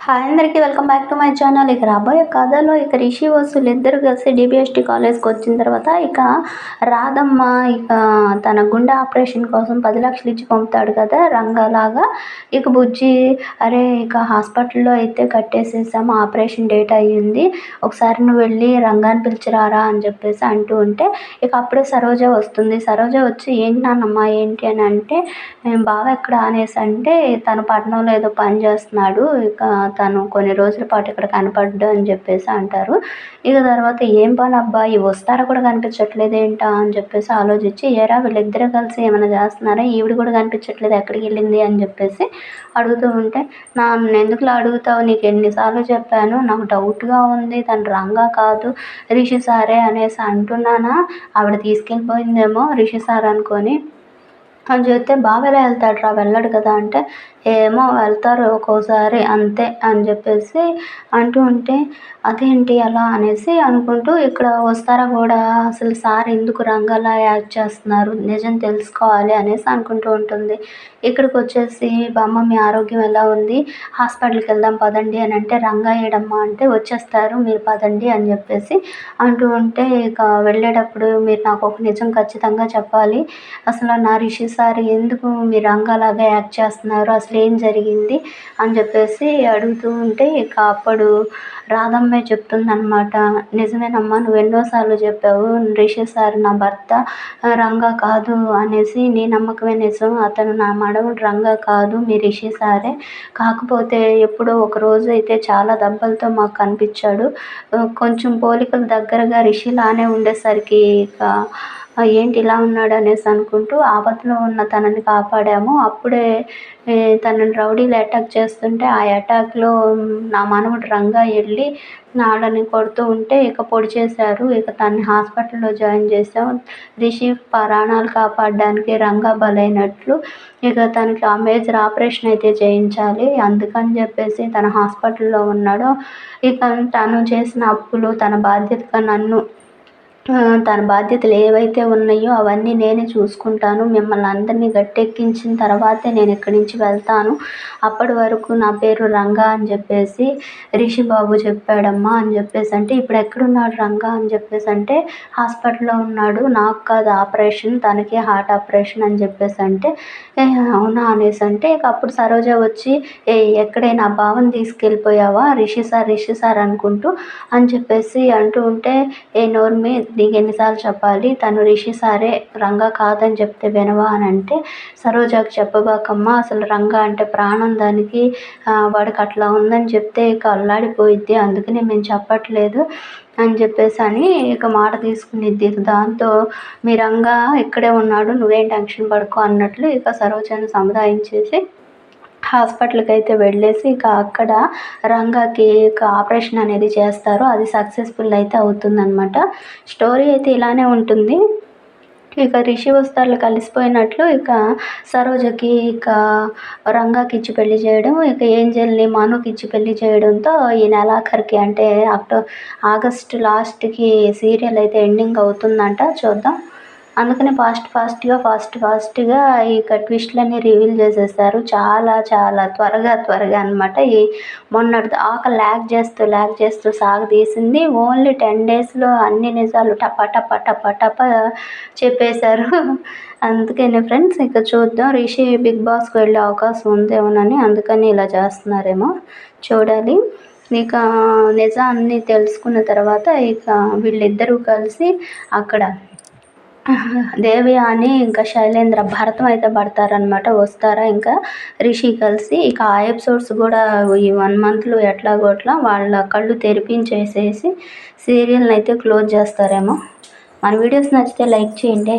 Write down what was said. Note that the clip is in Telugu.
హాయ్ అందరికీ welcome back to my channel. ఇక రాబోయే కథలో ఇక రిషి వసూలు ఇద్దరు కలిసి డిబిఎస్టీ కాలేజ్కి వచ్చిన తర్వాత ఇక రాధమ్మ ఇక తన గుండె ఆపరేషన్ కోసం పది లక్షలు ఇచ్చి పంపుతాడు కదా రంగలాగా. ఇక బుజ్జి అరే ఇక హాస్పిటల్లో అయితే కట్టేసేసాము ఆపరేషన్ డేట్ అయ్యింది ఒకసారి నువ్వు వెళ్ళి రంగాన్ని పిలిచిరారా అని చెప్పేసి అంటూ ఉంటే ఇక అప్పుడే సరోజ వస్తుంది. సరోజ వచ్చి ఏంటి నాన్నమ్మ ఏంటి అని అంటే బావ ఎక్కడ అనేసి అంటే తన పట్టణంలో ఏదో పని చేస్తున్నాడు ఇక తను కొన్ని రోజుల పాటు ఇక్కడ కనపడ్డు అని చెప్పేసి అంటారు. ఇక తర్వాత ఏం పని అబ్బా వస్తారా కూడా కనిపించట్లేదు ఏంటా అని చెప్పేసి ఆలోచించి ఏరా వీళ్ళిద్దరూ కలిసి ఏమైనా చేస్తున్నారా? ఈవిడ కూడా కనిపించట్లేదు ఎక్కడికి వెళ్ళింది అని చెప్పేసి అడుగుతూ ఉంటే నా ఎందుకులా అడుగుతావు? నీకు ఎన్నిసార్లు చెప్పాను నాకు డౌట్గా ఉంది తను రంగా కాదు రిషి సారే అనేసి అంటున్నానా? ఆవిడ తీసుకెళ్ళిపోయిందేమో రిషి సార్ అనుకొని. అని చెప్తే బాగా ఎలా వెళ్తాడు రా వెళ్ళడు కదా అంటే ఏమో వెళ్తారు ఒక్కోసారి అంతే అని చెప్పేసి అంటూ ఉంటే అదేంటి అలా? అనేసి అనుకుంటూ ఇక్కడ వస్తారా కూడా? అసలు సార్ ఎందుకు రంగలా యాక్ట్ చేస్తున్నారు? నిజం తెలుసుకోవాలి అనేసి అనుకుంటూ ఉంటుంది. ఇక్కడికి వచ్చేసి బామ్మ మీ ఆరోగ్యం ఎలా ఉంది? హాస్పిటల్కి వెళ్దాం పదండి అని అంటే రంగయ్యడమ్మ అంటే వచ్చేస్తారు మీరు పదండి అని చెప్పేసి అంటూ ఉంటే ఇక వెళ్ళేటప్పుడు మీరు నాకు ఒక నిజం ఖచ్చితంగా చెప్పాలి. అసలు నా రిషి సార్ ఎందుకు మీరు రంగాలాగా యాక్ట్ చేస్తున్నారు? అసలు ఏం జరిగింది అని చెప్పేసి అడుగుతూ ఉంటే ఇక అప్పుడు రాధమ్మే చెప్తుందనమాట నిజమేనమ్మా నువ్వు ఎన్నోసార్లు చెప్పావు. రిషి సార్ నా భర్త రంగా కాదు అనేసి నీ నమ్మకమే నిజం. అతను నా మనవడు రంగా కాదు మీ రిషి సారే. కాకపోతే ఎప్పుడో ఒక రోజు అయితే చాలా దెబ్బలతో మాకు కనిపించాడు. కొంచెం పోలికలు దగ్గరగా రిషిలానే ఉండేసరికి ఇక ఏంటి ఇలా ఉన్నాడు అనేసి అనుకుంటూ ఆపదలో ఉన్న తనని కాపాడాము. అప్పుడే తనని రౌడీలు అటాక్ చేస్తుంటే ఆ అటాక్లో నా మనవడు రంగా వెళ్ళి నాడని కొడుతూ ఉంటే ఇక పొడి చేశారు. ఇక తన్ని హాస్పిటల్లో జాయిన్ చేసాం రిషి ప్రాణాలు కాపాడడానికి రంగా బలైనట్లు ఇక తనకి ఆ మేజర్ ఆపరేషన్ అయితే చేయించాలి. అందుకని చెప్పేసి తన హాస్పిటల్లో ఉన్నాడు. ఇక తను చేసిన అప్పులు తన బాధ్యతగా నన్ను తన బాధ్యతలు ఏవైతే ఉన్నాయో అవన్నీ నేనే చూసుకుంటాను. మిమ్మల్ని అందరినీ గట్టెక్కించిన తర్వాతే నేను ఇక్కడి నుంచి వెళ్తాను. అప్పటి వరకు నా పేరు రంగా అని చెప్పేసి రిషి బాబు చెప్పాడమ్మా అని చెప్పేసి అంటే ఇప్పుడు ఎక్కడున్నాడు రంగా అని చెప్పేసి అంటే హాస్పిటల్లో ఉన్నాడు. నాకు కాదు ఆపరేషన్ తనకే హార్ట్ ఆపరేషన్ అని చెప్పేసి అంటే అవునా అనేసి అంటే ఇక అప్పుడు సరోజ వచ్చి ఏ ఎక్కడే నా భావం తీసుకెళ్ళిపోయావా? రిషి సార్ రిషి సార్ అనుకుంటూ అని చెప్పేసి అంటూ ఉంటే ఏ నోర్మి నీకు ఎన్నిసార్లు చెప్పాలి? తను రిషి సారే రంగా కాదని చెప్తే వినవా అని అంటే సరోజాకి చెప్పబాకమ్మా అసలు రంగా అంటే ప్రాణం దానికి వాడికి అట్లా ఉందని చెప్తే ఇక అల్లాడిపోయిద్ది. అందుకనే మేము చెప్పట్లేదు అని చెప్పేసి అని ఇక మాట తీసుకునిద్ది. దాంతో మీ రంగా ఇక్కడే ఉన్నాడు నువ్వేం టెన్షన్ పడుకో అన్నట్లు ఇక సరోజను సముదాయించేసి హాస్పిటల్కి అయితే వెళ్ళేసి ఇక అక్కడ రంగాకి ఇక ఆపరేషన్ అనేది చేస్తారు. అది సక్సెస్ఫుల్ అయితే అవుతుందన్నమాట. స్టోరీ అయితే ఇలానే ఉంటుంది. ఇక రిషి వస్తారులు కలిసిపోయినట్లు ఇక సరోజకి ఇక రంగాకి ఇచ్చి పెళ్ళి చేయడం ఇక ఏంజల్ని మనుకి ఇచ్చి పెళ్ళి చేయడంతో ఈ నెలాఖరికి అంటే అక్టో ఆగస్టు లాస్ట్కి సీరియల్ అయితే ఎండింగ్ అవుతుందంట. చూద్దాం. అందుకనే ఫాస్ట్ ఫాస్ట్గా ఫాస్ట్ ఫాస్ట్గా ఇక ట్విస్ట్లన్నీ రివీల్ చేసేసారు. చాలా చాలా త్వరగా త్వరగా అనమాట ఈ మొన్నటి ఆక ల్యాగ్ చేస్తూ ల్యాగ్ చేస్తూ సాగదీసింది ఓన్లీ టెన్ డేస్లో అన్ని నిజాలు టప టప టప టప చెప్పేశారు. అందుకని ఫ్రెండ్స్ ఇక చూద్దాం. రిషి బిగ్ బాస్కి వెళ్ళే అవకాశం ఉందేమోనని అందుకని ఇలా చేస్తున్నారేమో చూడాలి. ఇక నిజాన్ని తెలుసుకున్న తర్వాత ఇక వీళ్ళిద్దరూ కలిసి అక్కడ దేవి అని ఇంకా శైలేంద్ర భరతం అయితే పడతారనమాట వస్తారా? ఇంకా రిషి కలిసి ఇక ఆ ఎపిసోడ్స్ కూడా ఈ వన్ మంత్లో ఎట్లాగో అట్లా వాళ్ళ కళ్ళు తెరిపించేసేసి సీరియల్ని అయితే క్లోజ్ చేస్తారేమో. మన వీడియోస్ నచ్చితే లైక్ చేయండి.